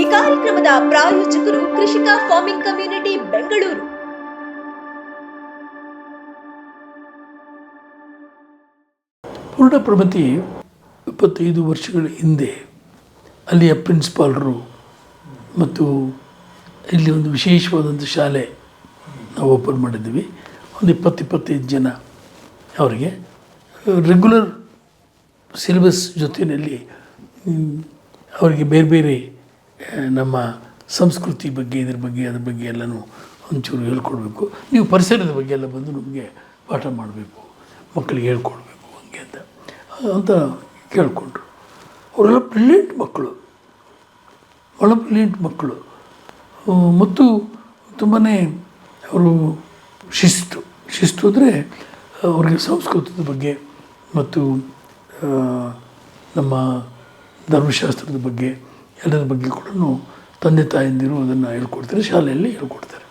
ಈ ಕಾರ್ಯಕ್ರಮದ ಪ್ರಾಯೋಜಕರು ಕೃಷಿಕ ಫಾರ್ಮಿಂಗ್ ಕಮ್ಯುನಿಟಿ ಬೆಂಗಳೂರು. ಪೂರ್ಣಪ್ರಭತಿ ಇಪ್ಪತ್ತೈದು ವರ್ಷಗಳ ಹಿಂದೆ ಅಲ್ಲಿಯ ಪ್ರಿನ್ಸಿಪಾಲರು ಮತ್ತು ಇಲ್ಲಿ ಒಂದು ವಿಶೇಷವಾದಂಥ ಶಾಲೆ ನಾವು ಓಪನ್ ಮಾಡಿದ್ವಿ ಒಂದು ಇಪ್ಪತ್ತು ಇಪ್ಪತ್ತೈದು ಜನ ಅವರಿಗೆ ರೆಗ್ಯುಲರ್ ಸಿಲೆಬಸ್ ಜೊತೆಯಲ್ಲಿ ಅವರಿಗೆ ಬೇರೆ ಬೇರೆ ನಮ್ಮ ಸಂಸ್ಕೃತಿ ಬಗ್ಗೆ, ಇದ್ರ ಬಗ್ಗೆ, ಅದ್ರ ಬಗ್ಗೆ ಎಲ್ಲನೂ ಒಂಚೂರು ಹೇಳ್ಕೊಡ್ಬೇಕು. ನೀವು ಪರಿಸರದ ಬಗ್ಗೆ ಎಲ್ಲ ಬಂದು ನಮಗೆ ಪಾಠ ಮಾಡಬೇಕು, ಮಕ್ಕಳಿಗೆ ಹೇಳ್ಕೊಡ್ಬೇಕು ಹಂಗೆ ಅಂತ ಅಂತ ಕೇಳಿಕೊಂಡ್ರು. ಅವರೆಲ್ಲ ಬ್ರಿಲಿಯಂಟ್ ಮಕ್ಕಳು. ಭಾಳ ಬ್ರಿಲಿಯಂಟ್ ಮಕ್ಕಳು. ಮತ್ತು ತುಂಬಾ ಅವರು ಶಿಸ್ತು. ಶಿಸ್ತು ಅಂದರೆ ಅವ್ರಿಗೆ ಸಂಸ್ಕೃತದ ಬಗ್ಗೆ ಮತ್ತು ನಮ್ಮ ಧರ್ಮಶಾಸ್ತ್ರದ ಬಗ್ಗೆ, ಎಲ್ಲರ ಬಗ್ಗೆ ಕೂಡ ತಂದೆ ತಾಯಂದಿರು ಅದನ್ನು ಹೇಳ್ಕೊಡ್ತಾರೆ, ಶಾಲೆಯಲ್ಲಿ ಹೇಳ್ಕೊಡ್ತಾರೆ.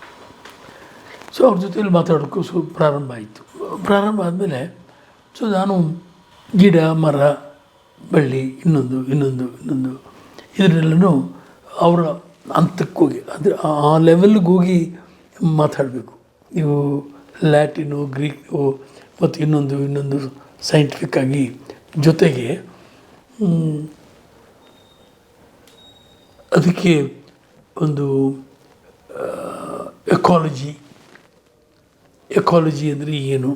ಸೊ ಅವ್ರ ಜೊತೆಯಲ್ಲಿ ಮಾತಾಡೋಕ್ಕೂ ಸೊ, ಪ್ರಾರಂಭ ಆಯಿತು. ಪ್ರಾರಂಭ ಆದಮೇಲೆ ಸೊ ನಾನು ಗಿಡ, ಮರ, ಬಳ್ಳಿ, ಇನ್ನೊಂದು ಇನ್ನೊಂದು ಇನ್ನೊಂದು ಇದರಲ್ಲೂ ಅವರ ಹಂತಕ್ಕೋಗಿ, ಅಂದರೆ ಆ ಲೆವೆಲ್ಗೆ ಹೋಗಿ ಮಾತಾಡಬೇಕು. ನೀವು ಲ್ಯಾಟಿನು, ಗ್ರೀಕು ಮತ್ತು ಇನ್ನೊಂದು ಇನ್ನೊಂದು ಸೈಂಟಿಫಿಕ್ ಆಗಿ ಜೊತೆಗೆ ಅದಕ್ಕೆ ಒಂದು ಎಕಾಲಜಿ ಎಕಾಲಜಿ ಅಂದರೆ ಏನು,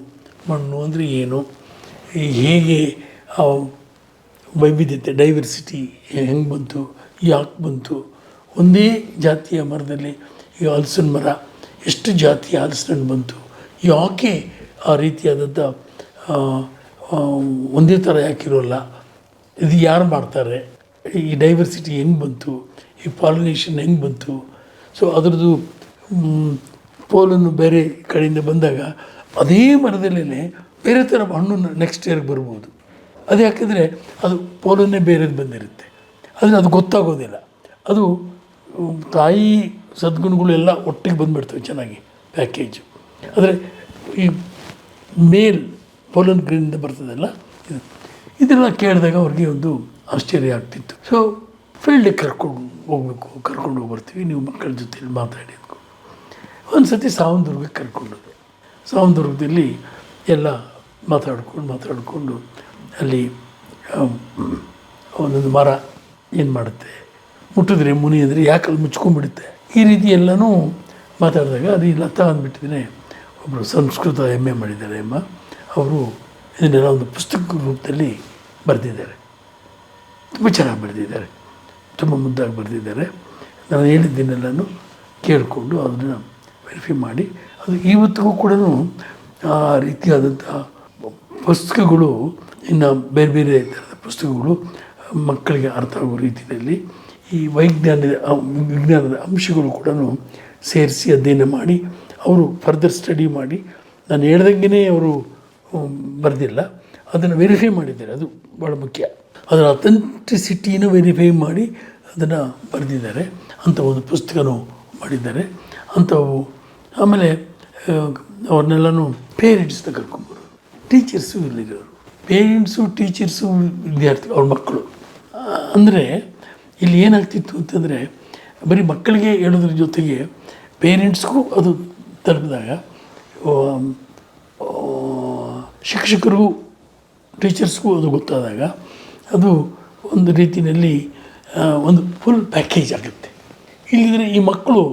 ಮಣ್ಣು ಅಂದರೆ ಏನು, ಹೇಗೆ ವೈವಿಧ್ಯತೆ ಡೈವರ್ಸಿಟಿ ಹೆಂಗೆ ಬಂತು, ಯಾಕೆ ಬಂತು, ಒಂದೇ ಜಾತಿಯ ಮರದಲ್ಲಿ ಈ ಹಲಸಿನ ಮರ, ಎಷ್ಟು ಜಾತಿಯ ಹಲಸಿನ ಬಂತು ಯಾಕೆ ಆ ರೀತಿಯಾದಂಥ ಒಂದೇ ಥರ ಯಾಕಿರೋಲ್ಲ? ಇದು ಯಾರು ಮಾಡ್ತಾರೆ? ಈ ಡೈವರ್ಸಿಟಿ ಹೆಂಗೆ ಬಂತು? ಈ ಪಾಲಿನೇಷನ್ ಹೆಂಗೆ ಬಂತು? ಸೊ ಅದರದ್ದು ಪೋಲನ್ನು ಬೇರೆ ಕಡೆಯಿಂದ ಬಂದಾಗ ಅದೇ ಮರದಲ್ಲೇ ಬೇರೆ ಥರ ಹಣ್ಣು ನೆಕ್ಸ್ಟ್ ಇಯರ್ಗೆ ಬರ್ಬೋದು. ಅದು ಯಾಕೆಂದರೆ ಅದು ಪೋಲನ್ನೇ ಬೇರೆದು ಬಂದಿರುತ್ತೆ. ಆದರೆ ಅದು ಗೊತ್ತಾಗೋದಿಲ್ಲ. ಅದು, ತಾಯಿ ತಾಯಿ ಸದ್ಗುಣಗಳೆಲ್ಲ ಒಟ್ಟಿಗೆ ಬಂದುಬಿಡ್ತವೆ ಚೆನ್ನಾಗಿ ಪ್ಯಾಕೇಜು ಆದರೆ ಈ ಮೇಲ್ ಪೋಲನ್ ಗ್ರೀನಿಂದ ಬರ್ತದಲ್ಲ, ಇದು. ಇದೆಲ್ಲ ಕೇಳಿದಾಗ ಅವ್ರಿಗೆ ಒಂದು ಆಶ್ಚರ್ಯ ಆಗ್ತಿತ್ತು. ಸೊ ಫೀಲ್ಡಿಗೆ ಕರ್ಕೊಂಡು ಹೋಗ್ಬೇಕು, ಕರ್ಕೊಂಡು ಹೋಗಿ ಬರ್ತೀವಿ, ನೀವು ಮಕ್ಕಳ ಜೊತೆಲಿ ಮಾತಾಡಿ ಒಂದು ಸತಿ ಸಾವಂದುರ್ಗಕ್ಕೆ ಕರ್ಕೊಂಡೋದೆ ಸಾವಂದುರ್ಗದಲ್ಲಿ ಎಲ್ಲ ಮಾತಾಡ್ಕೊಂಡು, ಮಾತಾಡಿಕೊಂಡು ಅಲ್ಲಿ ಒಂದೊಂದು ಮರ ಏನು ಮಾಡುತ್ತೆ? ಮುಟ್ಟಿದ್ರೆ ಮುನಿ ಅಂದರೆ ಯಾಕೆ ಅಲ್ಲಿ ಮುಚ್ಕೊಂಡ್ಬಿಡುತ್ತೆ? ಈ ರೀತಿ ಎಲ್ಲನೂ ಮಾತಾಡಿದಾಗ ಅದು ಇಲ್ಲ ಅಂದ್ಬಿಟ್ಟಿದ್ರೆ ಒಬ್ಬರು ಸಂಸ್ಕೃತ ಎಂ ಎ ಮಾಡಿದ್ದಾರೆ ಅಮ್ಮ ಅವರು ಇದನ್ನೆಲ್ಲ ಒಂದು ಪುಸ್ತಕ ರೂಪದಲ್ಲಿ ಬರೆದಿದ್ದಾರೆ. ತುಂಬ ಚೆನ್ನಾಗಿ ಬರೆದಿದ್ದಾರೆ. ತುಂಬ ಮುದ್ದಾಗಿ ಬರೆದಿದ್ದಾರೆ. ನಾನು ಹೇಳಿದ್ದನ್ನೆಲ್ಲನೂ ಕೇಳಿಕೊಂಡು ಅದನ್ನು ವೆರಿಫೈ ಮಾಡಿ. ಅದು ಇವತ್ತಿಗೂ ಕೂಡ ಆ ರೀತಿಯಾದಂಥ ಪುಸ್ತಕಗಳು, ಇನ್ನು ಬೇರೆ ಬೇರೆ ಥರದ ಪುಸ್ತಕಗಳು ಮಕ್ಕಳಿಗೆ ಅರ್ಥ ಆಗೋ ರೀತಿಯಲ್ಲಿ ಈ ವೈಜ್ಞಾನಿಕ, ವಿಜ್ಞಾನದ ಅಂಶಗಳು ಕೂಡ ಸೇರಿಸಿ ಅಧ್ಯಯನ ಮಾಡಿ ಅವರು ಫರ್ದರ್ ಸ್ಟಡಿ ಮಾಡಿ, ನಾನು ಹೇಳ್ದಂಗೆ ಅವರು ಬರೆದಿಲ್ಲ. ಅದನ್ನು ವೆರಿಫೈ ಮಾಡಿದ್ದಾರೆ. ಅದು ಭಾಳ ಮುಖ್ಯ. ಅದರ ಅಥೆಂಟಿಸಿಟಿನ ವೆರಿಫೈ ಮಾಡಿ ಅದನ್ನು ಬರೆದಿದ್ದಾರೆ. ಅಂಥ ಒಂದು ಪುಸ್ತಕನೂ ಮಾಡಿದ್ದಾರೆ. ಅಂಥವು ಆಮೇಲೆ ಅವ್ರನ್ನೆಲ್ಲನೂ ಪೇರೆಂಟ್ಸ್ನ ಕರ್ಕೊಂಬರು ಟೀಚರ್ಸು ಇಲ್ಲಿರೋರು ಪೇರೆಂಟ್ಸು ಟೀಚರ್ಸು ವಿದ್ಯಾರ್ಥಿ, ಅವ್ರ ಮಕ್ಕಳು. ಅಂದರೆ, ಇಲ್ಲಿ ಏನಾಗ್ತಿತ್ತು ಅಂತಂದರೆ, ಬರೀ ಮಕ್ಕಳಿಗೆ ಹೇಳೋದ್ರ ಜೊತೆಗೆ ಪೇರೆಂಟ್ಸ್ಗೂ ಅದು ತಲುಪಿದಾಗ ಶಿಕ್ಷಕರಿಗೂ, ಟೀಚರ್ಸ್ಗೂ ಅದು ಗೊತ್ತಾದಾಗ, ಅದು ಒಂದು ರೀತಿಯಲ್ಲಿ ಒಂದು ಫುಲ್ ಪ್ಯಾಕೇಜ್ ಆಗುತ್ತೆ. ಇಲ್ಲಿದ್ರೆ ಈ ಮಕ್ಕಳು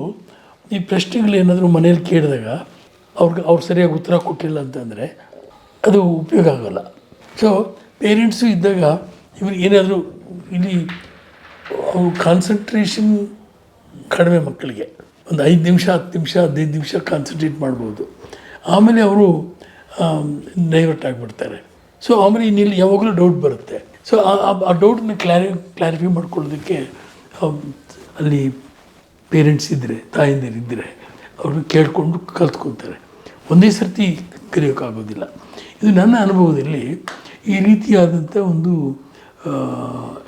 ಈ ಪ್ರಶ್ನೆಗಳೇನಾದರೂ ಮನೇಲಿ ಕೇಳಿದಾಗ, ಅವ್ರಿಗೆ ಅವ್ರು ಸರಿಯಾಗಿ ಉತ್ತರ ಕೊಟ್ಟಿಲ್ಲ ಅಂತಂದರೆ ಅದು ಉಪಯೋಗ ಆಗೋಲ್ಲ. ಸೊ ಪೇರೆಂಟ್ಸು ಇದ್ದಾಗ ಇವ್ರಿಗೆ ಏನಾದರೂ ಇಲ್ಲಿ ಕಾನ್ಸಂಟ್ರೇಷನ್ ಕಡಿಮೆ ಮಕ್ಕಳಿಗೆ. ಒಂದು ಐದು ನಿಮಿಷ, ಹತ್ತು ನಿಮಿಷ, ಹದಿನೈದು ನಿಮಿಷ ಕಾನ್ಸಂಟ್ರೇಟ್ ಮಾಡ್ಬೋದು. ಆಮೇಲೆ ಅವರು ಡೈವರ್ಟ್ ಆಗಿಬಿಡ್ತಾರೆ. ಸೊ ಆಮೇಲೆ ಇನ್ನಿಲ್ಲಿ ಯಾವಾಗಲೂ ಡೌಟ್ ಬರುತ್ತೆ. ಸೊ ಆ ಡೌಟನ್ನ ಕ್ಲಾರಿ ಕ್ಲಾರಿಫೈ ಮಾಡ್ಕೊಳ್ಳೋದಕ್ಕೆ ಅಲ್ಲಿ ಪೇರೆಂಟ್ಸ್ ಇದ್ದರೆ ತಾಯಂದಿರು ಇದ್ದರೆ ಅವ್ರನ್ನ ಕೇಳಿಕೊಂಡು ಕಲ್ತ್ಕೊತಾರೆ ಒಂದೇ ಸರ್ತಿ ಕಲಿಯೋಕ್ಕಾಗೋದಿಲ್ಲ. ಇದು ನನ್ನ ಅನುಭವದಲ್ಲಿ ಈ ರೀತಿಯಾದಂಥ ಒಂದು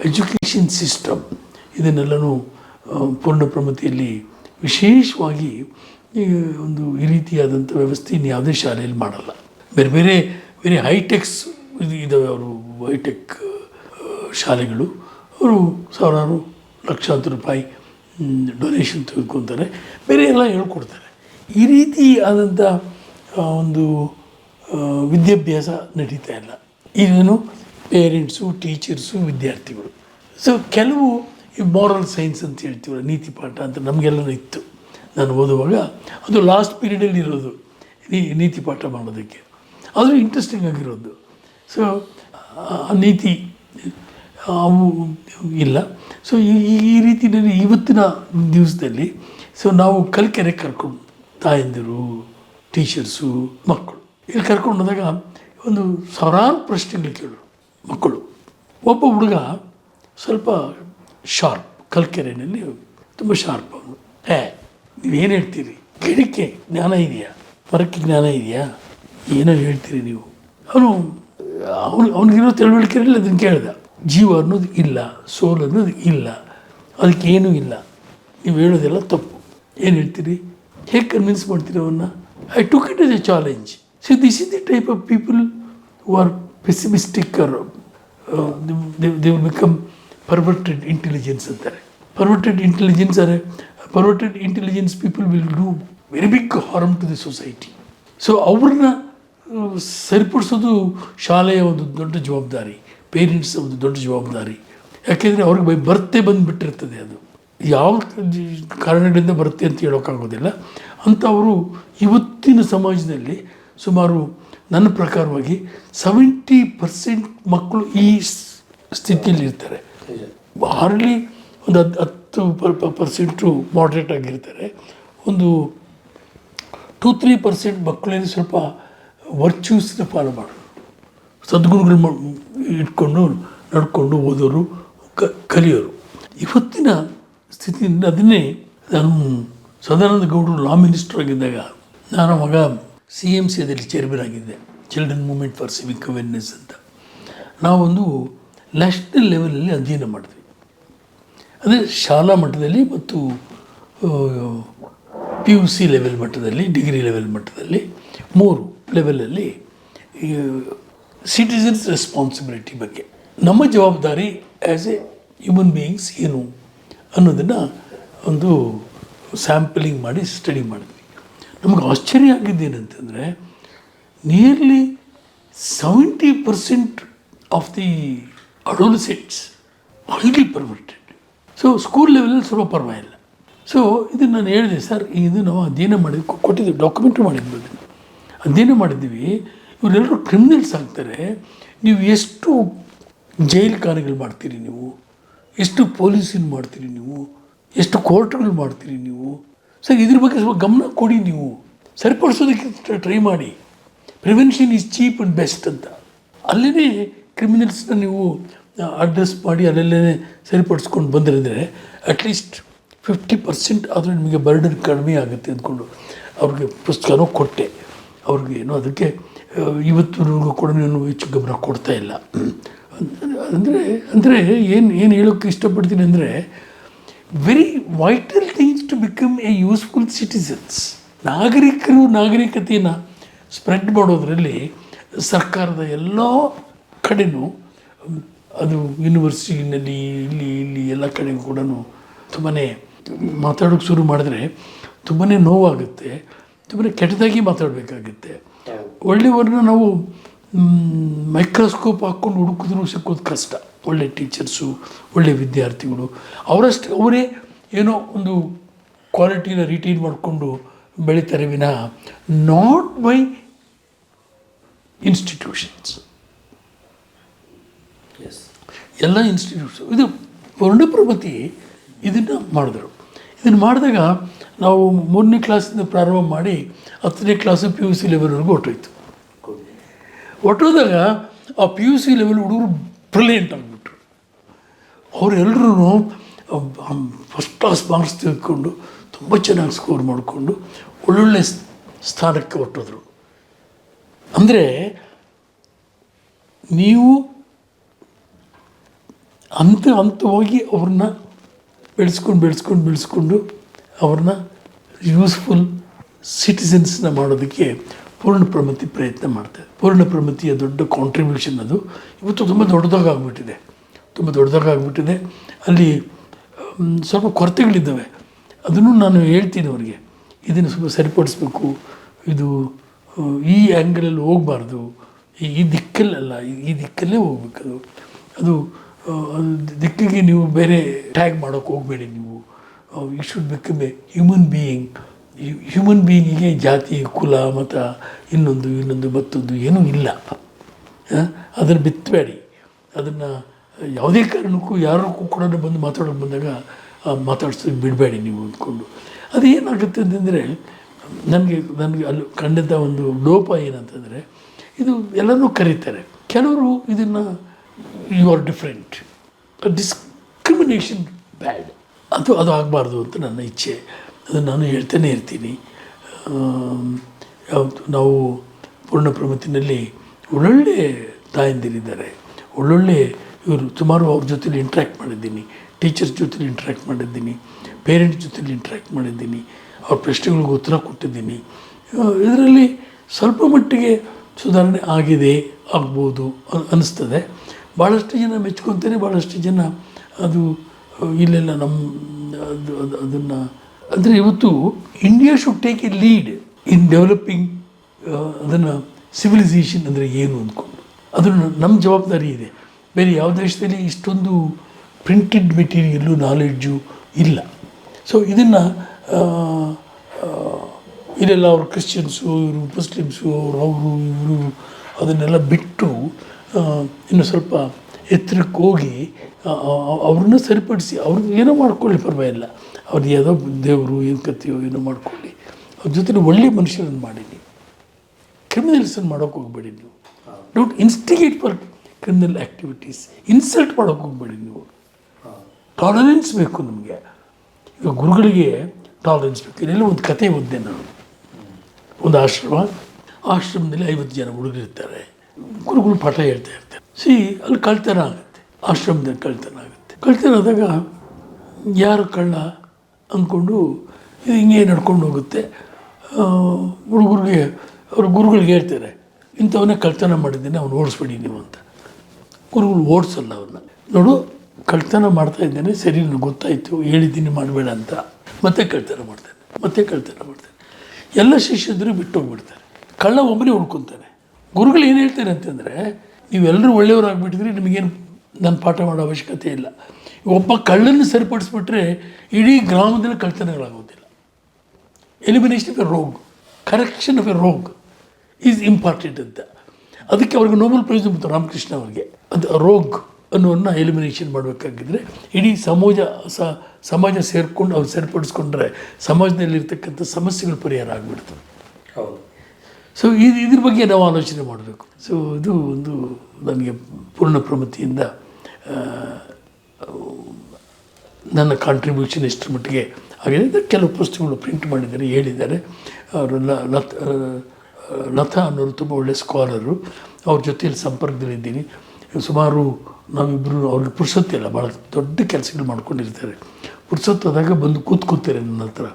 ಎಜುಕೇಷನ್ ಸಿಸ್ಟಮ್ ಇದನ್ನೆಲ್ಲನೂ ಪೂರ್ಣ ಪ್ರಮತಿಯಲ್ಲಿ ವಿಶೇಷವಾಗಿ ಒಂದು ಈ ರೀತಿಯಾದಂಥ ವ್ಯವಸ್ಥೆ ಇನ್ನು ಯಾವುದೇ ಶಾಲೆಯಲ್ಲಿ ಮಾಡಲ್ಲ. ಬೇರೆ ಬೇರೆ ಬೇರೆ ಹೈಟೆಕ್ಸ್ ಇದು ಇದ್ದಾವೆ ಅವರು ಹೈಟೆಕ್ ಶಾಲೆಗಳು. ಅವರು ಸಾವಿರಾರು ಲಕ್ಷಾಂತರ ರೂಪಾಯಿ ಡೊನೇಷನ್ ತೆಗೆದುಕೊತಾರೆ. ಬೇರೆ ಎಲ್ಲ ಹೇಳ್ಕೊಡ್ತಾರೆ. ಈ ರೀತಿ ಆದಂಥ ಒಂದು ವಿದ್ಯಾಭ್ಯಾಸ ನಡೀತಾ ಇಲ್ಲ. ಇದೇನು ಪೇರೆಂಟ್ಸು ಟೀಚರ್ಸು ವಿದ್ಯಾರ್ಥಿಗಳು. ಸೊ ಕೆಲವು ಈ ಮಾರಲ್ ಸೈನ್ಸ್ ಅಂತ ಹೇಳ್ತೀವಲ್ಲ, ನೀತಿ ಪಾಠ ಅಂತ ನಮಗೆಲ್ಲನೂ ಇತ್ತು. ನಾನು ಓದುವಾಗ ಅದು ಲಾಸ್ಟ್ ಪೀರಿಯಡಲ್ಲಿ ಇರೋದು, ನೀ, ನೀತಿ ಪಾಠ ಮಾಡೋದಕ್ಕೆ. ಅದು ಇಂಟ್ರೆಸ್ಟಿಂಗ್ ಆಗಿರೋದು. ಸೊ ಆ ನೀತಿ, ಅವು ಇಲ್ಲ. ಸೊ ಈ ರೀತಿಯಲ್ಲಿ ಇವತ್ತಿನ ದಿವಸದಲ್ಲಿ ಸೊ ನಾವು ಕಲ್ಕೆರೆ ಕರ್ಕೊಂಡು, ತಾಯಂದಿರು, ಟೀಚರ್ಸು, ಮಕ್ಕಳು. ಇಲ್ಲಿ ಕರ್ಕೊಂಡು ಹೋದಾಗ ಒಂದು ಸಾವಿರಾರು ಪ್ರಶ್ನೆಗಳು ಕೇಳೋರು ಮಕ್ಕಳು. ಒಬ್ಬ ಹುಡುಗ ಸ್ವಲ್ಪ ಶಾರ್ಪ್ ಕಲ್ಕೆರೆನಲ್ಲಿ ತುಂಬ ಶಾರ್ಪ್ ಅವನು ಹೇ, ನೀವೇನು ಹೇಳ್ತೀರಿ? ಗಿಡಕ್ಕೆ ಜ್ಞಾನ ಇದೆಯಾ? ಪರಕ್ಕೆ ಜ್ಞಾನ ಇದೆಯಾ? ಏನೋ ಹೇಳ್ತೀರಿ ನೀವು? ಅವನು ಅವನು, ಅವನಿಗಿರೋ ತಿಳುವಳಿಕೆ ಇರಲಿಲ್ಲ ಅದನ್ನು ಕೇಳ್ದ. ಜೀವ ಅನ್ನೋದು ಇಲ್ಲ, ಸೋಲ್ ಅನ್ನೋದು ಇಲ್ಲ ಅದಕ್ಕೆ ಏನೂ ಇಲ್ಲ. ನೀವು ಹೇಳೋದೆಲ್ಲ ತಪ್ಪು. ಏನು ಹೇಳ್ತೀರಿ? ಹೇಗೆ ಕನ್ವಿನ್ಸ್ ಮಾಡ್ತೀರಿ ಅವನ್ನ? I took it as a challenge see this is the type of people who are pessimistic are they will become perverted intelligence ಅಂತಾರೆ. Perverted intelligence are perverted intelligence people will do very big harm to the society so ಅವ್ರನ್ನ ಸರಿಪಡಿಸೋದು ಶಾಲೆಯ ಒಂದು ದೊಡ್ಡ ಜವಾಬ್ದಾರಿ parents ಒಂದು ದೊಡ್ಡ ಜವಾಬ್ದಾರಿ. ಯಾಕೆಂದರೆ ಅವ್ರಿಗೆ ಬೈ, ಬರ್ತೆ ಬಂದುಬಿಟ್ಟಿರ್ತದೆ ಅದು. ಯಾವ ಕಾರಣಗಳಿಂದ ಬರುತ್ತೆ ಅಂತ ಹೇಳೋಕ್ಕಾಗೋದಿಲ್ಲ. ಅಂಥವರು ಇವತ್ತಿನ ಸಮಾಜದಲ್ಲಿ ಸುಮಾರು ನನ್ನ ಪ್ರಕಾರವಾಗಿ ಸೆವೆಂಟಿ ಪರ್ಸೆಂಟ್ ಮಕ್ಕಳು ಈ ಸ್ಥಿತಿಯಲ್ಲಿರ್ತಾರೆ. ಹಾರ್ಡ್ಲಿ ಒಂದು ಹತ್ತು ಹತ್ತು ಪರ್ಸೆಂಟು ಮಾಡ್ರೇಟ್ ಆಗಿರ್ತಾರೆ. ಒಂದು ಟೂ ತ್ರೀ ಪರ್ಸೆಂಟ್ ಮಕ್ಕಳಲ್ಲಿ ಸ್ವಲ್ಪ ವರ್ಚ್ಯೂಸ್ನ ಫಾಲೋ ಮಾಡೋರು. ಸದ್ಗುರುಗಳು ಇಟ್ಕೊಂಡು ನಡ್ಕೊಂಡು ಓದೋರು, ಕ, ಕಲಿಯೋರು. ಇವತ್ತಿನ ಸ್ಥಿತಿಯಿಂದ ಅದನ್ನೇ ನಾನು ಸದಾನಂದ ಗೌಡರು ಲಾ ಮಿನಿಸ್ಟರ್ ಆಗಿದ್ದಾಗ ನಾನು ಮಗ ಸಿ ಎಂ ಸಿ ಅದಲ್ಲಿ ಚೇರ್ಮನ್ ಆಗಿದ್ದೆ. Children movement for civic awareness ಅಂತ. ನಾವೊಂದು ನ್ಯಾಷನಲ್ ಲೆವೆಲಲ್ಲಿ ಅಧ್ಯಯನ ಮಾಡಿದ್ವಿ ಅಂದರೆ ಶಾಲಾ ಮಟ್ಟದಲ್ಲಿ ಮತ್ತು ಪಿ ಯು ಸಿ ಲೆವೆಲ್ ಮಟ್ಟದಲ್ಲಿ ಡಿಗ್ರಿ ಲೆವೆಲ್ ಮಟ್ಟದಲ್ಲಿ ಮೂರು ಲೆವೆಲಲ್ಲಿ ಸಿಟಿಸನ್ಸ್ ರೆಸ್ಪಾನ್ಸಿಬಿಲಿಟಿ ಬಗ್ಗೆ. ನಮ್ಮ ಜವಾಬ್ದಾರಿ ಆ್ಯಸ್ ಎ ಹ್ಯೂಮನ್ ಬೀಯಿಂಗ್ಸ್ ಏನು ಅನ್ನೋದನ್ನು ಒಂದು ಸ್ಯಾಂಪಲಿಂಗ್ ಮಾಡಿ ಸ್ಟಡಿ ಮಾಡಿದ್ವಿ ನಮಗೆ ಆಶ್ಚರ್ಯ ಆಗಿದ್ದೇನಂತಂದರೆ nearly seventy percent of the adolescents highly perverted so school level ಸ್ವಲ್ಪ ಪರವಾಗಿಲ್ಲ. ಸೊ ಇದನ್ನು ನಾನು ಹೇಳಿದೆ, ಸರ್ ಇದು ನಾವು ಅಧ್ಯಯನ ಮಾಡಿದ್ವಿ ಕೊಟ್ಟಿದ್ದೀವಿ ಡಾಕ್ಯುಮೆಂಟ್ರಿ ಮಾಡಿದ್ವಿ ಅಧ್ಯಯನ ಮಾಡಿದ್ದೀವಿ ಇವರೆಲ್ಲರೂ ಕ್ರಿಮಿನಲ್ಸ್ ಆಗ್ತಾರೆ. ನೀವು ಎಷ್ಟು ಜೈಲ್ ಕಾರ್ಯಗಳು ಮಾಡ್ತೀರಿ ನೀವು? ಎಷ್ಟು ಪೊಲೀಸಿನ ಮಾಡ್ತೀರಿ ನೀವು? ಎಷ್ಟು ಕೋರ್ಟ್ಗಳು ಮಾಡ್ತೀರಿ ನೀವು? ಸರ್, ಇದ್ರ ಬಗ್ಗೆ ಸ್ವಲ್ಪ ಗಮನ ಕೊಡಿ ನೀವು. ಸರಿಪಡಿಸೋದಕ್ಕೆ ಟ್ರೈ ಮಾಡಿ. Prevention is cheap and best ಅಂತ. ಅಲ್ಲೇ ಕ್ರಿಮಿನಲ್ಸ್ನ ನೀವು ಅಡ್ರೆಸ್ ಮಾಡಿ ಅಲ್ಲಲ್ಲೇ ಸರಿಪಡಿಸ್ಕೊಂಡು ಬಂದಿರಿದ್ರೆ ಅಟ್ಲೀಸ್ಟ್ ಫಿಫ್ಟಿ ಪರ್ಸೆಂಟ್ ಆದರೂ ನಿಮಗೆ ಬರ್ಡನ್ ಕಡಿಮೆ ಆಗುತ್ತೆ ಅಂದ್ಕೊಂಡು ಅವ್ರಿಗೆ ಪುಸ್ತಕನೂ ಕೊಟ್ಟೆ. ಅವ್ರಿಗೆ ಏನೋ ಅದಕ್ಕೆ ಇವತ್ತು ಇವತ್ತಿನವರೆಗೂ ಕೂಡ ನಾನು ಹೆಚ್ಚು ಗಮನ ಕೊಡ್ತಾ ಇಲ್ಲ. ಅಂದರೆ ಅಂದರೆ ಏನು ಏನು ಹೇಳೋಕ್ಕೆ ಇಷ್ಟಪಡ್ತೀನಿ ಅಂದರೆ very vital things to become a useful citizens ನಾಗರಿಕರು ನಾಗರಿಕತೆಯನ್ನು ಸ್ಪ್ರೆಡ್ ಮಾಡೋದರಲ್ಲಿ ಸರ್ಕಾರದ ಎಲ್ಲ ಕಡೆನೂ ಅದು ಯೂನಿವರ್ಸಿಟಿನಲ್ಲಿ ಇಲ್ಲಿ ಇಲ್ಲಿ ಎಲ್ಲ ಕಡೆಗೂ ಕೂಡ ತುಂಬಾ ಮಾತಾಡೋಕ್ಕೆ ಶುರು ಮಾಡಿದ್ರೆ ತುಂಬಾ ನೋವಾಗುತ್ತೆ ತುಂಬಾ ಕೆಟ್ಟದಾಗಿ ಮಾತಾಡಬೇಕಾಗುತ್ತೆ. ಒಳ್ಳೆಯವ್ರನ್ನ ನಾವು ಮೈಕ್ರೋಸ್ಕೋಪ್ ಹಾಕ್ಕೊಂಡು ಹುಡುಕಿದ್ರು ಸಿಕ್ಕೋದು ಕಷ್ಟ. ಒಳ್ಳೆ ಟೀಚರ್ಸು ಒಳ್ಳೆ ವಿದ್ಯಾರ್ಥಿಗಳು. ಅವರಷ್ಟು ಅವರೇ ಏನೋ ಒಂದು ಕ್ವಾಲಿಟಿನ ರಿಟೈನ್ ಮಾಡಿಕೊಂಡು ಬೆಳೀತಾರೆ ವಿನಃ ನಾಟ್ ಬೈ ಇನ್ಸ್ಟಿಟ್ಯೂಷನ್ಸ್ ಎಲ್ಲ ಇನ್ಸ್ಟಿಟ್ಯೂಟ್ಸು ಇದು ವರ್ಣಪ್ರಮತಿ ಇದನ್ನು ಮಾಡಿದ್ರು. ಇದನ್ನು ಮಾಡಿದಾಗ ನಾವು ಮೂರನೇ ಕ್ಲಾಸಿಂದ ಪ್ರಾರಂಭ ಮಾಡಿ ಹತ್ತನೇ ಕ್ಲಾಸು ಪಿ ಯು ಸಿ ಲೆವೆಲ್ವರೆಗೂ ಹೊಟ್ಟೋಯ್ತು ಹೊಟ್ಟೋದಾಗ ಆ ಪಿ ಯು ಸಿ ಲೆವೆಲ್ ಹುಡುಗರು ಬ್ರಿಲಿಯಂಟ್ ಆಗಿಬಿಟ್ರು. ಅವರೆಲ್ಲರೂ ಫಸ್ಟ್ ಕ್ಲಾಸ್ ಮಾರ್ಕ್ಸ್ ತೆಗೆದುಕೊಂಡು ತುಂಬ ಚೆನ್ನಾಗಿ ಸ್ಕೋರ್ ಮಾಡಿಕೊಂಡು ಒಳ್ಳೊಳ್ಳೆ ಸ್ಥಾನಕ್ಕೆ ಹೊಟ್ಟೋದ್ರು ಅಂದರೆ ನೀವು ಹಂತ ಹಂತವಾಗಿ ಅವ್ರನ್ನ ಬೆಳೆಸ್ಕೊಂಡು ಬೆಳೆಸ್ಕೊಂಡು ಬೆಳೆಸ್ಕೊಂಡು ಅವ್ರನ್ನ ಯೂಸ್ಫುಲ್ ಸಿಟಿಸನ್ಸ್ನ ಮಾಡೋದಕ್ಕೆ ಪೂರ್ಣ ಪ್ರಮತಿ ಪ್ರಯತ್ನ ಮಾಡ್ತಾರೆ. ಪೂರ್ಣ ಪ್ರಮತಿಯ ದೊಡ್ಡ ಕಾಂಟ್ರಿಬ್ಯೂಷನ್ ಅದು. ಇವತ್ತು ತುಂಬ ದೊಡ್ಡದಾಗಿಬಿಟ್ಟಿದೆ ತುಂಬ ದೊಡ್ಡದಾಗಿಬಿಟ್ಟಿದೆ ಅಲ್ಲಿ ಸ್ವಲ್ಪ ಕೊರತೆಗಳಿದ್ದಾವೆ. ಅದನ್ನು ನಾನು ಹೇಳ್ತೀನಿ ಅವರಿಗೆ. ಇದನ್ನು ಸ್ವಲ್ಪ ಸರಿಪಡಿಸ್ಬೇಕು. ಇದು, ಈ ಆ್ಯಂಗಲಲ್ಲಿ ಹೋಗಬಾರ್ದು. ಈ ದಿಕ್ಕಲ್ಲಲ್ಲ, ಈ- ಈ ದಿಕ್ಕಲ್ಲೇ ಹೋಗ್ಬೇಕು ಅದು. ಅದು ದಿಕ್ಕಿಗೆ ನೀವು ಬೇರೆ ಟ್ಯಾಗ್ ಮಾಡೋಕ್ಕೆ ಹೋಗಬೇಡಿ ನೀವು. You should become a human being human ಬೀಯಿಂಗಿಗೆ ಜಾತಿ, ಕುಲ, ಮತ, ಇನ್ನೊಂದು ಇನ್ನೊಂದು, ಮತ್ತೊಂದು ಏನೂ ಇಲ್ಲ. ಅದನ್ನು ಬಿತ್ತಬೇಡಿ ಅದನ್ನು ಯಾವುದೇ ಕಾರಣಕ್ಕೂ, ಯಾರಕ್ಕೂ ಕೂಡ ಬಂದು ಮಾತಾಡೋಕೆ ಬಂದಾಗ ಮಾತಾಡ್ಸೋದು ಬಿಡಬೇಡಿ ನೀವು ಅಂದ್ಕೊಂಡು. ಅದು ಏನಾಗುತ್ತೆ ಅಂತಂದರೆ, ನನಗೆ ನನಗೆ ಅಲ್ಲಿ ಕಂಡಂಥ ಒಂದು ಲೋಪ ಏನಂತಂದರೆ, ಇದು ಎಲ್ಲನೂ ಕರೀತಾರೆ. ಕೆಲವರು ಇದನ್ನು you are different discrimination bad ಅದು ಅದು ಆಗಬಾರ್ದು ಅಂತ ನನ್ನ ಇಚ್ಛೆ. ಅದನ್ನು ನಾನು ಹೇಳ್ತಾನೆ ಇರ್ತೀನಿ ಯಾವುದು, ನಾವು ಪೂರ್ಣ ಪ್ರಮತಿನಲ್ಲಿ ಒಳ್ಳೊಳ್ಳೆ ತಾಯಂದಿರಿದ್ದಾರೆ. ಒಳ್ಳೊಳ್ಳೆ ಇವರು ಸುಮಾರು ಅವ್ರ ಜೊತೆಲಿ ಇಂಟ್ರ್ಯಾಕ್ಟ್ ಮಾಡಿದ್ದೀನಿ. ಟೀಚರ್ಸ್ ಜೊತೆಲಿ ಇಂಟ್ರ್ಯಾಕ್ಟ್ ಮಾಡಿದ್ದೀನಿ. ಪೇರೆಂಟ್ಸ್ ಜೊತೆಲಿ ಇಂಟ್ರ್ಯಾಕ್ಟ್ ಮಾಡಿದ್ದೀನಿ. ಅವ್ರ ಪ್ರಶ್ನೆಗಳಿಗೆ ಉತ್ತರ ಕೊಟ್ಟಿದ್ದೀನಿ. ಇದರಲ್ಲಿ ಸ್ವಲ್ಪ ಮಟ್ಟಿಗೆ ಸುಧಾರಣೆ ಆಗಿದೆ, ಆಗ್ಬೋದು ಅನ್ನಿಸ್ತದೆ. ಭಾಳಷ್ಟು ಜನ ಮೆಚ್ಕೊತಾರೆ ಭಾಳಷ್ಟು ಜನ ಅದು, ಇಲ್ಲೆಲ್ಲ ನಮ್ಮ ಅದು ಅದು, ಅದನ್ನು, ಅಂದರೆ ಇವತ್ತು India should take a lead in developing ಅದನ್ನು ಸಿವಿಲೈಸೇಷನ್ ಅಂದರೆ ಏನು ಅಂದ್ಕೊಂಡು. ಅದನ್ನು ನಮ್ಮ ಜವಾಬ್ದಾರಿ ಇದೆ. ಬೇರೆ ಯಾವ ದೇಶದಲ್ಲಿ ಇಷ್ಟೊಂದು ಪ್ರಿಂಟೆಡ್ ಮೆಟೀರಿಯಲ್ಲು ನಾಲೆಡ್ಜು ಇಲ್ಲ. ಸೊ ಇದನ್ನು ಇಲ್ಲೆಲ್ಲ ಅವರು ಕ್ರಿಶ್ಚಿಯನ್ಸು ಇವರು ಮುಸ್ಲಿಮ್ಸು ಅವರು ಅವರು, ಇವರು ಅದನ್ನೆಲ್ಲ ಬಿಟ್ಟು ಇನ್ನು ಸ್ವಲ್ಪ ಎತ್ತರಕ್ಕೆ ಹೋಗಿ ಅವ್ರನ್ನ ಸರಿಪಡಿಸಿ ಅವ್ರಿಗೆ ಏನೋ ಮಾಡ್ಕೊಳ್ಳಿ ಪರವಾಗಿಲ್ಲ. ಅವ್ರದ್ದು ಯಾವುದೋ ದೇವರು, ಏನು ಕಥೆಯೋ ಏನೋ ಮಾಡ್ಕೊಳ್ಳಿ. ಅವ್ರ ಜೊತೆ ಒಳ್ಳೆ ಮನುಷ್ಯರನ್ನು ಮಾಡಿ ನೀವು ಕ್ರಿಮಿನಲ್ಸನ್ನು ಮಾಡೋಕೆ ಹೋಗಬೇಡಿ ನೀವು. Don't instigate for criminal activities insult ಮಾಡೋಕೆ ಹೋಗಬೇಡಿ ನೀವು. ಟಾಲರೆನ್ಸ್ ಬೇಕು ನಮಗೆ. ಈಗ ಗುರುಗಳಿಗೆ ಟಾಲರೆನ್ಸ್ ಬೇಕು. ಇಲ್ಲೆಲ್ಲ ಒಂದು ಕತೆ ಓದ್ದೆ ನಾನು. ಒಂದು ಆಶ್ರಮ. ಆಶ್ರಮದಲ್ಲಿ ಐವತ್ತು ಜನ ಹುಡುಗರಿರ್ತಾರೆ. ಗುರುಗಳು ಪಾಠ ಹೇಳ್ತಾ ಇರ್ತಾರೆ. ಸಿ, ಅಲ್ಲಿ ಕಳ್ತನ ಆಗುತ್ತೆ ಆಶ್ರಮದಲ್ಲಿ ಕಳ್ತನ ಆಗುತ್ತೆ ಕಳ್ತನ ಆದಾಗ ಯಾರು ಕಳ್ಳ ಅಂದ್ಕೊಂಡು ಹಿಂಗೆ ನಡ್ಕೊಂಡು ಹೋಗುತ್ತೆ. ಹುಡುಗರಿಗೆ, ಅವ್ರ ಗುರುಗಳಿಗೆ ಹೇಳ್ತಾರೆ, ಇಂಥವನ್ನೇ ಕಳ್ತನ ಮಾಡಿದ್ದೀನಿ, ಅವ್ನು ಓಡಿಸ್ಬಿಡಿ ನೀವು ಅಂತ. ಗುರುಗಳು ಓಡಿಸಲ್ಲ ಅವ್ರನ್ನ. ನೋಡು, ಕಳ್ತನ ಮಾಡ್ತಾ ಇದ್ದೇನೆ, ಸರಿ, ನನಗೆ ಗೊತ್ತಾಯಿತು, ಹೇಳಿದ್ದೀನಿ, ಮಾಡಬೇಡ ಅಂತ. ಮತ್ತೆ ಕಳ್ತನ ಮಾಡ್ತಾನೆ, ಮತ್ತೆ ಕಳ್ತನ ಮಾಡ್ತಾನೆ. ಎಲ್ಲ ಶಿಷ್ಯಂದರು ಬಿಟ್ಟು ಹೋಗ್ಬಿಡ್ತಾರೆ ಕಳ್ಳ ಒಬ್ಬನೇ ಉಳ್ಕೊತಾನೆ ಗುರುಗಳು ಏನು ಹೇಳ್ತಾರೆ ಅಂತಂದರೆ ನೀವೆಲ್ಲರೂ ಒಳ್ಳೆಯವರಾಗ್ಬಿಟ್ಟಿದ್ರೆ ನಿಮಗೇನು ನಾನು ಪಾಠ ಮಾಡೋ ಅವಶ್ಯಕತೆ ಇಲ್ಲ. ಒಬ್ಬ ಕಳ್ಳನ್ನು ಸರಿಪಡಿಸ್ಬಿಟ್ರೆ ಇಡೀ ಗ್ರಾಮದಲ್ಲಿ ಕಳ್ತನಗಳಾಗೋದಿಲ್ಲ elimination of a rogue correction of a rogue is important ಅಂತ. ಅದಕ್ಕೆ ಅವ್ರಿಗೆ ನೋಬಲ್ ಪ್ರೈಸ್ ಬಂತು ರಾಮಕೃಷ್ಣ ಅವ್ರಿಗೆ. ಅದು ರೋಗ್ ಅನ್ನೋನ್ನ ಎಲಿಮಿನೇಷನ್ ಮಾಡಬೇಕಾಗಿದ್ರೆ ಇಡೀ ಸಮಾಜ ಸಮಾಜ ಸೇರಿಕೊಂಡು ಅವ್ರು ಸರಿಪಡಿಸ್ಕೊಂಡ್ರೆ ಸಮಾಜದಲ್ಲಿರ್ತಕ್ಕಂಥ ಸಮಸ್ಯೆಗಳು ಪರಿಹಾರ ಆಗಿಬಿಡ್ತವೆ. ಹೌದು. ಸೊ ಇದು ಇದ್ರ ಬಗ್ಗೆ ನಾವು ಆಲೋಚನೆ ಮಾಡಬೇಕು. ಸೊ ಇದು ಒಂದು ನನಗೆ ಪೂರ್ಣ ಪ್ರಮತಿಯಿಂದ ನನ್ನ ಕಾಂಟ್ರಿಬ್ಯೂಷನ್ ಎಷ್ಟರ ಮಟ್ಟಿಗೆ ಆಗಿದೆ. ಕೆಲವು ಪುಸ್ತಕಗಳು ಪ್ರಿಂಟ್ ಮಾಡಿದ್ದಾರೆ, ಹೇಳಿದ್ದಾರೆ. ಅವರು ಲತ್ ಲತಾ ಅನ್ನೋರು ತುಂಬ ಒಳ್ಳೆಯ ಸ್ಕಾಲರು ಅವ್ರ ಜೊತೆಯಲ್ಲಿ ಸಂಪರ್ಕದಲ್ಲಿದ್ದೀನಿ. ಸುಮಾರು ನಾವಿಬ್ಬರು ಅವ್ರಿಗೆ ಪುರ್ಸೊತ್ತಿಲ್ಲ ಭಾಳ ದೊಡ್ಡ ಕೆಲಸಗಳು ಮಾಡ್ಕೊಂಡಿರ್ತಾರೆ. ಪುರ್ಸೊತ್ತಾದಾಗ ಬಂದು ಕೂತ್ಕೊತಾರೆ ನನ್ನ ಹತ್ರ.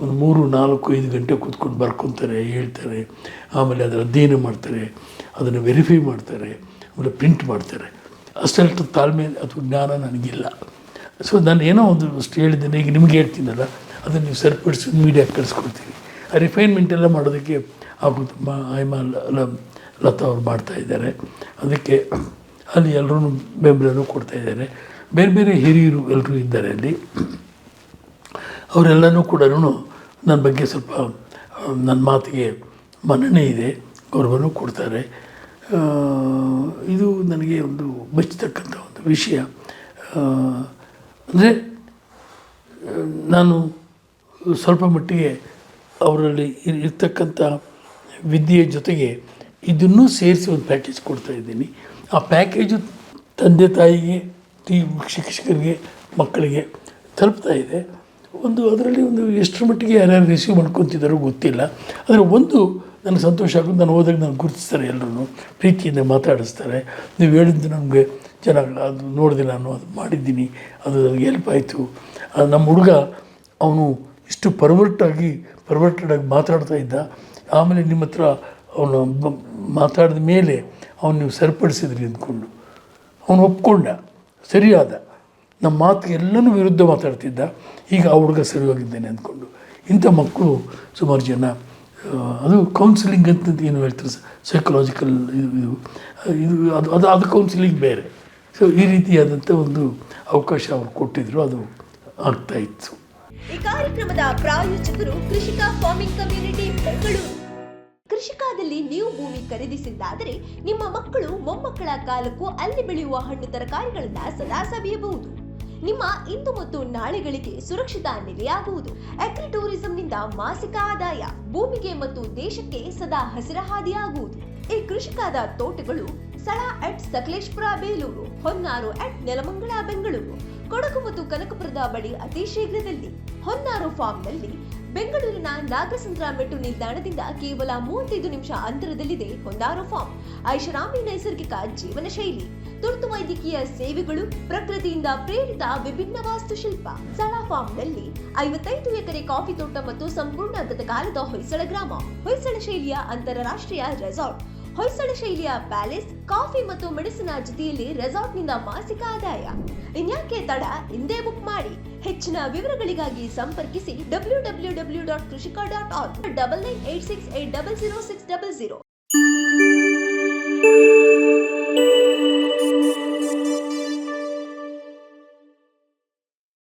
ಒಂದು ಮೂರು, ನಾಲ್ಕು, ಐದು ಗಂಟೆ ಕೂತ್ಕೊಂಡು ಬರ್ಕೊತಾರೆ, ಹೇಳ್ತಾರೆ, ಆಮೇಲೆ ಅದರ ಅಧ್ಯಯನ ಮಾಡ್ತಾರೆ, ಅದನ್ನು ವೆರಿಫೈ ಮಾಡ್ತಾರೆ, ಆಮೇಲೆ ಪ್ರಿಂಟ್ ಮಾಡ್ತಾರೆ. ಅಷ್ಟಷ್ಟು ತಾಳ್ಮೆ ಅಥವಾ ಜ್ಞಾನ ನನಗಿಲ್ಲ. ಸೊ ನಾನು ಏನೋ ಒಂದು ಅಷ್ಟು ಹೇಳಿದ್ದೇನೆ, ಈಗ ನಿಮಗೆ ಹೇಳ್ತೀನಲ್ಲ, ಅದನ್ನು ನೀವು ಸರಿಪಡಿಸಿ ಮೀಡಿಯಾಗೆ ಕಳಿಸ್ಕೊಡ್ತೀವಿ ಆ ರಿಫೈನ್ಮೆಂಟ್ ಎಲ್ಲ ಮಾಡೋದಕ್ಕೆ ಅವರು ತುಂಬ ಲ- ಲತಾ ಅವ್ರು ಮಾಡ್ತಾಯಿದ್ದಾರೆ ಅದಕ್ಕೆ ಅಲ್ಲಿ ಎಲ್ಲರೂ ಬೆಂಬಲನೂ ಕೊಡ್ತಾ ಇದ್ದಾರೆ. ಬೇರೆ ಬೇರೆ ಹಿರಿಯರು ಎಲ್ಲರೂ ಇದ್ದಾರೆ ಅಲ್ಲಿ. ಅವರೆಲ್ಲನೂ ಕೂಡ ನನ್ನ ಬಗ್ಗೆ ಸ್ವಲ್ಪ ನನ್ನ ಮಾತಿಗೆ ಮನ್ನಣೆ ಇದೆ, ಗೌರವನು ಕೊಡ್ತಾರೆ. ಇದು ನನಗೆ ಒಂದು ಮೆಚ್ಚತಕ್ಕಂಥ ಒಂದು ವಿಷಯ. ಅಂದರೆ ನಾನು ಸ್ವಲ್ಪ ಮಟ್ಟಿಗೆ ಅವರಲ್ಲಿ ಇರ್- ಇರ್ತಕ್ಕಂಥ ವಿದ್ಯೆಯ ಜೊತೆಗೆ ಇದನ್ನೂ ಸೇರಿಸಿ ಒಂದು ಪ್ಯಾಕೇಜ್ ಕೊಡ್ತಾ ಇದ್ದೀನಿ. ಆ ಪ್ಯಾಕೇಜು ತಂದೆ ತಾಯಿಗೆ, ಟೀ, ಶಿಕ್ಷಕರಿಗೆ, ಮಕ್ಕಳಿಗೆ ತಲುಪ್ತಾ ಇದೆ. ಒಂದು ಅದರಲ್ಲಿ ಒಂದು ಎಷ್ಟರ ಮಟ್ಟಿಗೆ ಯಾರ್ಯಾರು ರಿಸೀವ್ ಮಾಡ್ಕೊತಿದ್ದಾರೋ ಗೊತ್ತಿಲ್ಲ. ಆದರೆ ಒಂದು ನನಗೆ ಸಂತೋಷ ಆಗೋದು ನಾನು ಹೋದಾಗ ನಾನು ಗುರುತಿಸ್ತಾರೆ ಎಲ್ಲರೂ, ಪ್ರೀತಿಯಿಂದ ಮಾತಾಡಿಸ್ತಾರೆ. ನೀವು ಹೇಳಿದ್ದು ನಮಗೆ ಚೆನ್ನಾಗಿ ಅದು ನೋಡಿದೆ ನಾನು, ಅದು ಮಾಡಿದ್ದೀನಿ, ಅದು ನನಗೆ ಹೆಲ್ಪ್ ಆಯಿತು. ನಮ್ಮ ಹುಡುಗ, ಅವನು ಇಷ್ಟು ಪರ್ವರ್ಟಾಗಿ ಪರ್ವರ್ಟೆಡ್ ಆಗಿ ಮಾತಾಡ್ತಾ ಇದ್ದ. ಆಮೇಲೆ ನಿಮ್ಮ ಹತ್ರ ಅವನು ಮಾತಾಡಿದ ಮೇಲೆ ಅವನು ನೀವು ಸರಿಪಡಿಸಿದ್ರಿ ಅಂದ್ಕೊಂಡು, ಅವನು ಒಪ್ಕೊಂಡ, ಸರಿಯಾದ. ನಮ್ಮ ಮಾತಿಗೆ ಎಲ್ಲನೂ ವಿರುದ್ಧ ಮಾತಾಡ್ತಿದ್ದ. ಈಗ ಆ ಹುಡುಗ ಸರಿ ಹೋಗಿದ್ದೇನೆ ಅಂದ್ಕೊಂಡು. ಇಂಥ ಮಕ್ಕಳು ಸುಮಾರು ಜನ ಅದು ಕೌನ್ಸಿಲಿಂಗ್ ಅಂತ ಏನು ಹೇಳ್ತಾರೆ ಸೈಕಲಾಜಿಕಲ್ ಇದು ಇದು ಅದು ಅದು ಅದು ಕೌನ್ಸಿಲಿಂಗ್ ಬೇರೆ. ಸೊ ಈ ರೀತಿಯಾದಂಥ ಒಂದು ಅವಕಾಶ ಅವ್ರು ಕೊಟ್ಟಿದ್ರು. ಅದು ಆಗ್ತಾ ಇತ್ತು. ಈ ಕಾರ್ಯಕ್ರಮದ ಪ್ರಾಯೋಜಕರು ಕೃಷಿಕ ಫಾರ್ಮಿಂಗ್ ಕಮ್ಯುನಿಟಿ ಬೆಂಗಳೂರು. ಕೃಷಿಕಾದಲ್ಲಿ ನೀವು ಭೂಮಿ ಖರೀದಿಸಿದ್ದಾದರೆ ನಿಮ್ಮ ಮಕ್ಕಳು ಮೊಮ್ಮಕ್ಕಳ ಕಾಲಕ್ಕೂ ಅಲ್ಲಿ ಬೆಳೆಯುವ ಹಣ್ಣು ತರಕಾರಿಗಳನ್ನ ಸದಾ ಸವಿಯಬಹುದು. ನಿಮ್ಮ ಇಂದು ಮತ್ತು ನಾಳೆಗಳಿಗೆ ಸುರಕ್ಷಿತ ನೆಲೆಯಾಗುವುದು. ಅಗ್ರಿ ಟೂರಿಸಂನಿಂದ ಮಾಸಿಕ ಆದಾಯ ಭೂಮಿಗೆ ಮತ್ತು ದೇಶಕ್ಕೆ ಸದಾ ಹಸಿರ ಹಾದಿಯಾಗುವುದು ಈ ಕೃಷಿಕಾದ ತೋಟಗಳು ಸ್ಥಳ ಅಟ್ ಸಕಲೇಶ್ಪುರ, ಬೇಲೂರು, ಹೊನ್ನಾರು ಅಟ್ ನೆಲಮಂಗಳ ಬೆಂಗಳೂರು. ಕೊಡಗು ಮತ್ತು ಕನಕಪುರದ ಬಳಿ ಅತಿ ಶೀಘ್ರದಲ್ಲಿ ಹೊನ್ನಾರು ಫಾರ್ಮ್ನಲ್ಲಿ ಬೆಂಗಳೂರಿನ ನಾಗಸಂದ್ರ ಮೆಟ್ಟು ನಿಲ್ದಾಣದಿಂದ ಕೇವಲ ಮೂವತ್ತೈದು ನಿಮಿಷ ಅಂತರದಲ್ಲಿದೆ ಹೊನ್ನಾರು ಫಾರ್ಮ್. ಐಷಾರಾಮಿ ನೈಸರ್ಗಿಕ ಜೀವನ ಶೈಲಿ ತುರ್ತು ವೈದ್ಯಕೀಯ ಸೇವೆಗಳು ಪ್ರಕೃತಿಯಿಂದ ಪ್ರೇರಿತ ವಿಭಿನ್ನ ವಾಸ್ತುಶಿಲ್ಪ. ಸಳ ಫಾರ್ಮ್ನಲ್ಲಿ ಐವತ್ತೈದು ಎಕರೆ ಕಾಫಿ ತೋಟ ಮತ್ತು ಸಂಪೂರ್ಣ ಗತಕಾಲದ ಹೊಯ್ಸಳ ಗ್ರಾಮ, ಹೊಯ್ಸಳ ಶೈಲಿಯ ಅಂತಾರಾಷ್ಟ್ರೀಯ ರೆಸಾರ್ಟ್, ಹೊಯ್ಸಳ ಶೈಲಿಯ ಪ್ಯಾಲೇಸ್, ಕಾಫಿ ಮತ್ತು ಮೆಣಸಿನ ಜೊತೆಯಲ್ಲಿ ರೆಸಾರ್ಟ್ನಿಂದ ಮಾಸಿಕ ಆದಾಯ. ಇನ್ಯಾಕೆ ತಡ? ಹಿಂದೆ ಬುಕ್ ಮಾಡಿ. ಹೆಚ್ಚಿನ ವಿವರಗಳಿಗಾಗಿ ಸಂಪರ್ಕಿಸಿ W W W dot Krishika dot R, double nine eight six eight double zero six double zero.